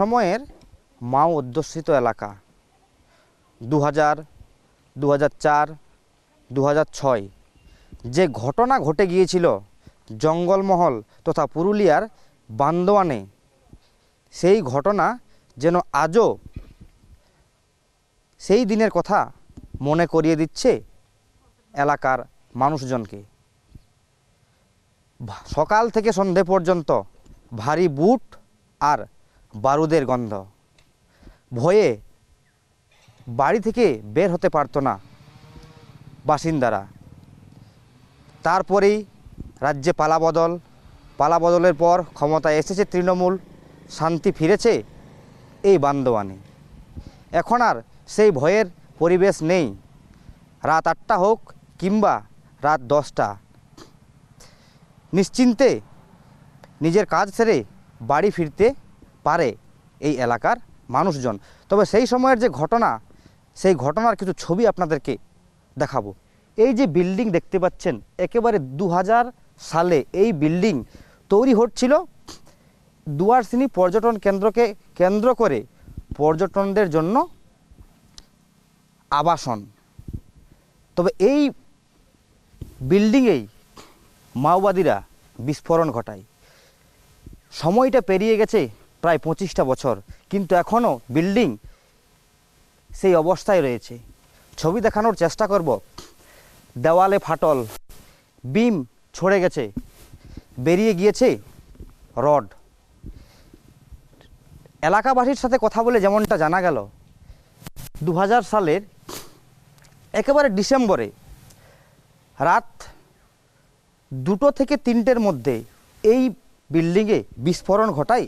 সময়ের মাও অধ্যুষিত এলাকা। দু হাজার দু হাজার চার দু হাজার ছয়। যে ঘটনা ঘটে গিয়েছিল জঙ্গলমহল তথা পুরুলিয়ার বান্দোয়ানে, সেই ঘটনা যেন আজও সেই দিনের কথা মনে করিয়ে দিচ্ছে এলাকার মানুষজনকে। সকাল থেকে সন্ধে পর্যন্ত ভারী বুট আর বারুদের গন্ধ। ভয়ে বাড়ি থেকে বের হতে পারতো না বাসিন্দারা। তারপরেই রাজ্যে পালাবদল পালাবদলের পর ক্ষমতায় এসেছে তৃণমূল, শান্তি ফিরেছে এই বান্দোয়ানে। এখন আর সেই ভয়ের পরিবেশ নেই। রাত আটটা হোক কিংবা রাত দশটা। নিশ্চিন্তে নিজের কাজ সেরে বাড়ি ফিরতে পারে এই এলাকার মানুষজন। তবে সেই সময়ের যে ঘটনা, সেই ঘটনার কিছু ছবি আপনাদেরকে দেখাবো। এই যে বিল্ডিং দেখতে পাচ্ছেন, একেবারে দু হাজার সালে এই বিল্ডিং তৈরি হচ্ছিল। দুয়ারসিনি পর্যটন কেন্দ্রকে কেন্দ্র করে পর্যটনদের জন্য আবাসন। তবে এই বিল্ডিংয়েই মাওবাদীরা বিস্ফোরণ ঘটায়। সময়টা পেরিয়ে গেছে প্রায় পঁচিশটা বছর। কিন্তু এখনও বিল্ডিং সেই অবস্থায় রয়েছে। ছবি দেখানোর চেষ্টা করব। দেওয়ালে ফাটল, বিম ছড়ে গেছে, বেরিয়ে গিয়েছে রড। এলাকাবাসীর সাথে কথা বলে যেমনটা জানা গেল দু হাজার সালের একেবারে ডিসেম্বরে রাত দুটো থেকে তিনটের মধ্যে এই বিল্ডিংয়ে বিস্ফোরণ ঘটায়।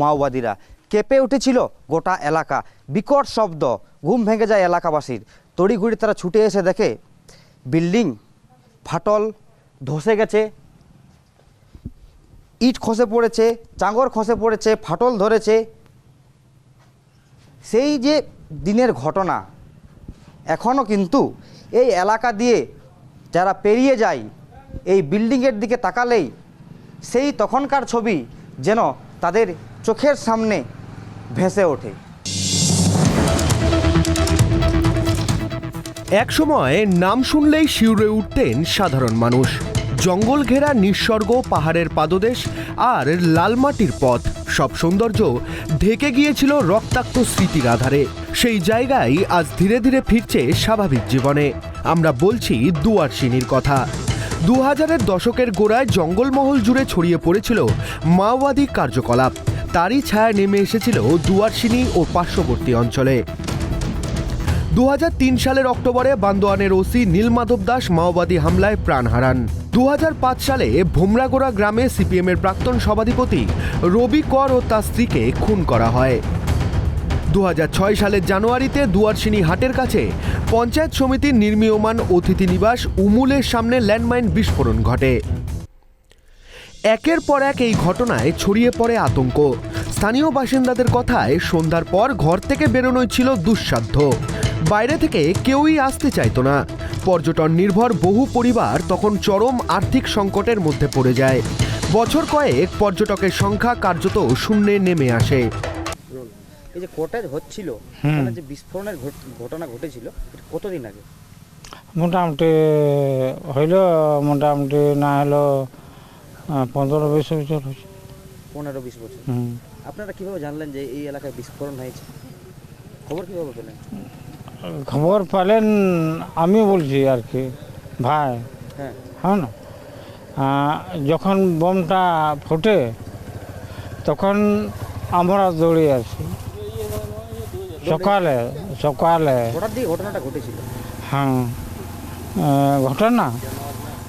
মাওবাদীরা। কেঁপে উঠেছিল গোটা এলাকা। বিকট শব্দ, ঘুম ভেঙে যায় এলাকাবাসীর। তড়িঘড়ি তারা ছুটে এসে দেখে, বিল্ডিং ফাটল ধসে গেছে, ইট খসে পড়েছে, চাঙর খসে পড়েছে, ফাটল ধরেছে। সেই যে দিনের ঘটনা, এখনও কিন্তু এই এলাকা দিয়ে যারা পেরিয়ে যায়, এই বিল্ডিংয়ের দিকে তাকালেই সেই তখনকার ছবি যেন তাদের চোখের সামনে ভেসে ওঠে। একসময় নাম শুনলেই শিউরে উঠতেন সাধারণ মানুষ। জঙ্গল ঘেরা নিঃসর্গ পাহাড়ের পাদদেশ আর লালমাটির পথ। সব সৌন্দর্য ঢেকে গিয়েছিল রক্তাক্ত স্মৃতির আধারে। সেই জায়গায় আজ ধীরে ধীরে ফিরছে স্বাভাবিক জীবনে। আমরা বলছি দুয়ারসিনির কথা। দু হাজারের দশকের গোড়ায় জঙ্গলমহল জুড়ে ছড়িয়ে পড়েছিল মাওবাদী কার্যকলাপ। তারই ছায়া নেমে এসেছিল দুয়ারসিনি ও পার্শ্ববর্তী অঞ্চলে। দু হাজার তিন সালের অক্টোবরে বান্দোয়ানের ওসি নীলমাধব দাস মাওবাদী হামলায় প্রাণ হারান। দু হাজার পাঁচ সালে ভোমরাগোড়া গ্রামে সিপিএমের প্রাক্তন সভাধিপতি রবি কর ও তার স্ত্রীকে খুন করা হয়। দু হাজার ছয় সালের জানুয়ারিতে দুয়ারসিনী হাটের কাছে পঞ্চায়েত সমিতির নির্মীয়মান অতিথি নিবাস উমুলের সামনে ল্যান্ডমাইন বিস্ফোরণ ঘটে। একের পর এক এই ঘটনায় ছড়িয়ে পড়ে আতঙ্ক। স্থানীয় বাসিন্দাদের কথায় সন্ধ্যার পর ঘর থেকে বেরোনোই ছিল দুঃসাধ্য। বাইরে থেকে কেউই আসতে চাইতো না। পর্যটন নির্ভর বহু পরিবার তখন চরম আর্থিক সংকটের মধ্যে পড়ে যায়। বছর কয়েক পর্যটকের সংখ্যা কার্যত শূন্যে নেমে আসে। এই যে কোটায় হচ্ছিল যে বিস্ফোরণের ঘটনা ঘটেছিল কতদিন আগে? মোটামুটি হইল মোটামুটি না হলো পনেরো বিশ বছর হয়েছে। পনেরো বিশ বছর। হুম। আপনারা কীভাবে জানলেন যে এই এলাকায় বিস্ফোরণ হয়েছে? খবর কীভাবে পেলেন? খবর পেলেন আমি বলছি আর কি ভাই। হ্যাঁ। হ্যাঁ না? যখন বোমটা ফুটে তখন আমরা দৌড়ে আসি। সকালে সকালে। ঘটনাটা ঘটেছিল? হ্যাঁ। ঘটনা?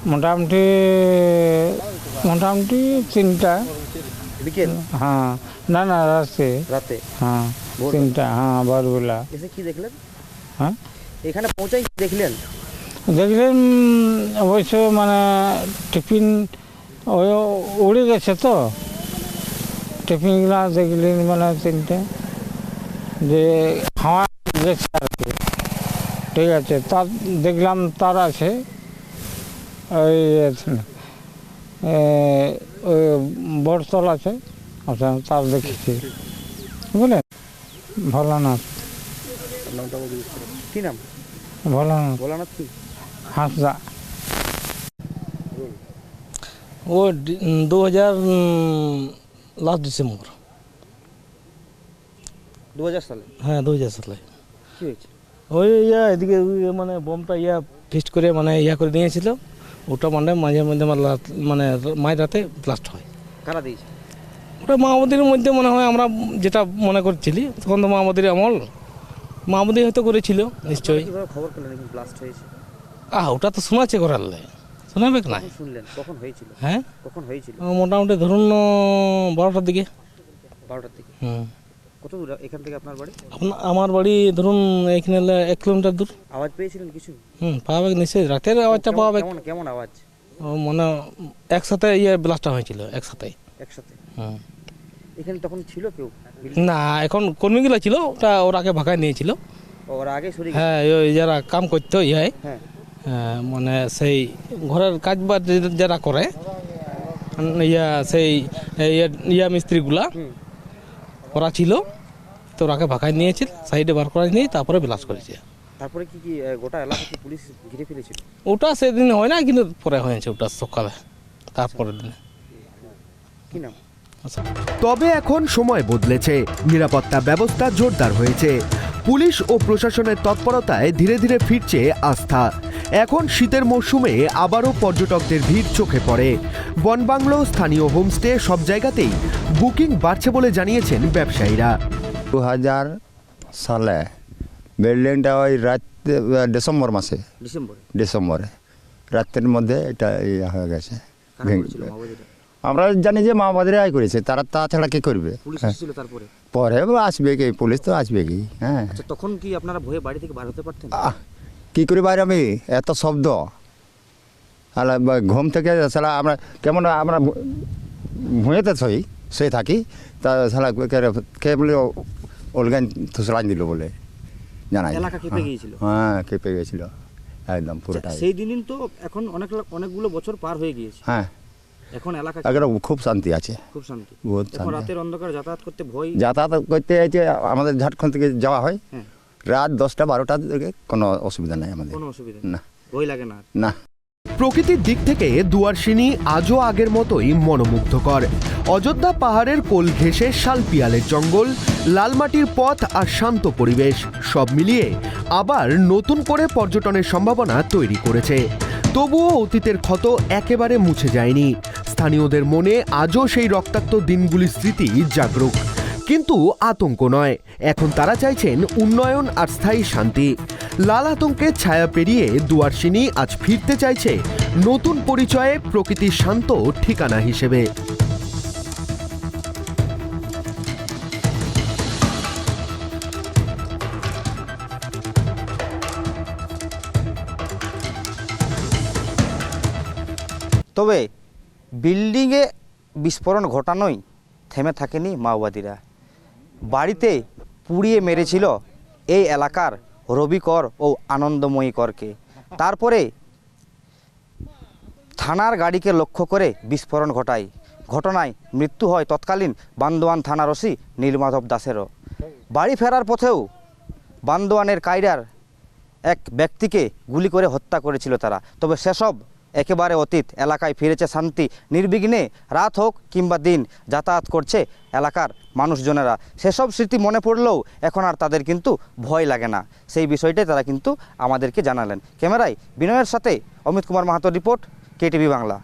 মোটামুটি মোটামুটি তিনটা। বিকেল? হ্যাঁ না না রাতে। রাতে? হ্যাঁ? তিনটা হ্যাঁ ভোরবেলা। এসে কি দেখলেন? হ্যাঁ? এখানে পৌঁছাই দেখলেন? দেখলেন অবশ্য মানে টিফিন ওই উড়ে গেছে তো। টিফিনগুলো দেখলেন মানে তিনটে। যে হাওয়া গেছে আর কি। ঠিক আছে তার দেখলাম তার আছে। ওই বটতল আছে। আচ্ছা তার দেখেছি। বুঝলে? ভোলানাথ। কি নাম? ভোলানাথ। ভোলানাথ কি? হাসদা। ও দু হাজার লাস্ট ডিসেম্বর। দু হাজার সালে? হ্যাঁ দু হাজার সালে। ওই ইয়া এদিকে মানে বোমটা ইয়া ফিস্ট করে মানে ইয়া করে নিয়েছিল। ওটা মানে মাঝে মধ্যে আমার মানে মাঝ রাতে ব্লাস্ট হয়। কারা দিয়েছে? ওটা মাহমুদির মধ্যে মনে হয় আমরা যেটা মনে করছিলি তখন তো মাহমুদির আমল মাহমুদি হয়তো করেছিল নিশ্চয়ই। খবর ব্লাস্ট হয়েছে? আহ ওটা তো শোনাচ্ছে করালে। শোনাবে না শুনলেন? কখন হয়েছিল? হ্যাঁ? কখন হয়েছিল? মোটামুটি ধরুন বারোটার দিকে। বারোটার দিকে। হুম। কত দূর এখান থেকে আপনার বাড়ি? আমার বাড়ি ধরুন এখানে এক কিলোমিটার দূর। আওয়াজ পেয়েছিলেন কিছু? হুম পাওয়া নিশ্চয়ই। রাতের আওয়াজটা পাওয়া কেমন কেমন আওয়াজ? ও মানে একসাথে ইয়ে ব্লাস্টটা হয়েছিল একসাথে। একসাথে? হুম। এখানে তখন ছিল কেউ? না এখন কর্মীগুলো ছিল ওটা ওরা আগে ভাগায় নিয়েছিল। ওরা আগে সরে হ্যাঁ ওই যারা কাম করতো ইয়ে। হ্যাঁ। হ্যাঁ, মানে সেই ঘরের কাজ বাজ যারা করে ইয়া সেই ইয়া- মিস্ত্রিগুলা। ওরা ছিল তো ওরাকে ভাগায় নিয়েছিল সাইডে বার করে নিয়ে তারপরে বিলাস করেছে। তারপরে কি কি গোটা এলাকাকে পুলিশ ঘিরে ফেলেছিল? ওটা সেদিন হয় না কিন্তু পরে হয়েছে ওটা সকালে তারপরের দিনে। কি নাম? আচ্ছা। তবে এখন সময় বদলেছে নিরাপত্তা ব্যবস্থা জোরদার হয়েছে। পুলিশ ও প্রশাসনের তৎপরতায় ধীরে ধীরে ফিরছে আস্থা। এখন শীতের মরশুমে আবারও পর্যটকদের ভিড় চোখে পড়ে। বনবাংলো স্থানীয় হোমস্টে সব জায়গাতেই বুকিং বাড়ছে বলে জানিয়েছেন ব্যবসায়ীরা। দু হাজার সালে বিল্ডিংটা ওই রাত ডিসেম্বর মাসে। ডিসেম্বরে? ডিসেম্বরে। রাতের মধ্যে এটা ইয়ে হয়ে গেছে। মাওবাদীরা আমরা জানি যে মাওবাদীরাই করেছে তারা তাছাড়া কি করবে? পুলিশ হ্যাঁ। তারপরে? পরে আসবে কি পুলিশ তো আসবে কি হ্যাঁ। আচ্ছা তখন কি আপনারা ভয়ে বাড়ি থেকে বার হতে পারতেন? কি করে বাইরে আমি এত শব্দ। ঘুম থেকে সালা আমরা কেমন আমরা ভুঁয়েতে ছই শুয়ে থাকি তা সালা কে- কে বলে অলগান থুসলান দিল বলে জানাই। কেঁপে গিয়েছিল? হ্যাঁ কেঁপে গেছিল একদম পুরোটা পুরোটাই। সেই দিন তো এখন অনেক অনেকগুলো বছর পার হয়ে গিয়েছে। হ্যাঁ। এখন এলাকা খুব শান্তি আছে। খুব শান্তি। বহুত এখন রাতের অন্ধকার যাতায়াত করতে ভয়। যাতায়াত করতে এই যে আমাদের ঝাড়খণ্ড থেকে যাওয়া হয়। হ্যাঁ। রাত দশটা বারোটার দিকে কোনো অসুবিধা নেই আমাদের। কোনো অসুবিধা না। ভয় লাগে না না। প্রকৃতির দিক থেকে দুয়ারসিনী আজও আগের মতোই মনোমুগ্ধকর। অযোধ্যা পাহাড়ের কোল ঘেঁষে শালপিয়ালের জঙ্গল লালমাটির পথ আর শান্ত পরিবেশ সব মিলিয়ে আবার নতুন করে পর্যটনের সম্ভাবনা তৈরি করেছে। তবুও অতীতের ক্ষত একেবারে মুছে যায়নি। স্থানীয়দের মনে আজও সেই রক্তাক্ত দিনগুলির স্মৃতি জাগরুক। কিন্তু আতঙ্ক নয়। এখন তারা চাইছেন উন্নয়ন আর স্থায়ী শান্তি। লাল আতঙ্কে ছায়া পেরিয়ে দুয়ারসিনী আজ ফিরতে চাইছে নতুন পরিচয়ে প্রকৃতির শান্ত ঠিকানা হিসেবে। তবে বিল্ডিংয়ে বিস্ফোরণ ঘটানোই থেমে থাকেনি মাওবাদীরা। বাড়িতে পুড়িয়ে মেরেছিল এই এলাকার রবিকর ও আনন্দময়ী করকে তারপরে থানার গাড়িকে লক্ষ্য করে বিস্ফোরণ ঘটায়। ঘটনায় মৃত্যু হয় তৎকালীন বান্দোয়ান থানার ওসি নীলমাধব দাসেরও। বাড়ি ফেরার পথেও বান্দোয়ানের কায়রার এক ব্যক্তিকে গুলি করে হত্যা করেছিল তারা। তবে সেসব একেবারে অতীত, এলাকায় ফিরেছে শান্তি, নির্বিঘ্নে রাত হোক কিংবা দিন যাতায়াত করছে এলাকার মানুষজনেরা। সেসব স্মৃতি মনে পড়লেও এখন আর তাদের কিন্তু ভয় লাগে না। সেই বিষয়টাই তারা কিন্তু আমাদেরকে জানালেন। ক্যামেরায় বিনয়ের সাথে অমিত কুমার মাহাতোর রিপোর্ট, কেটিভি বাংলা।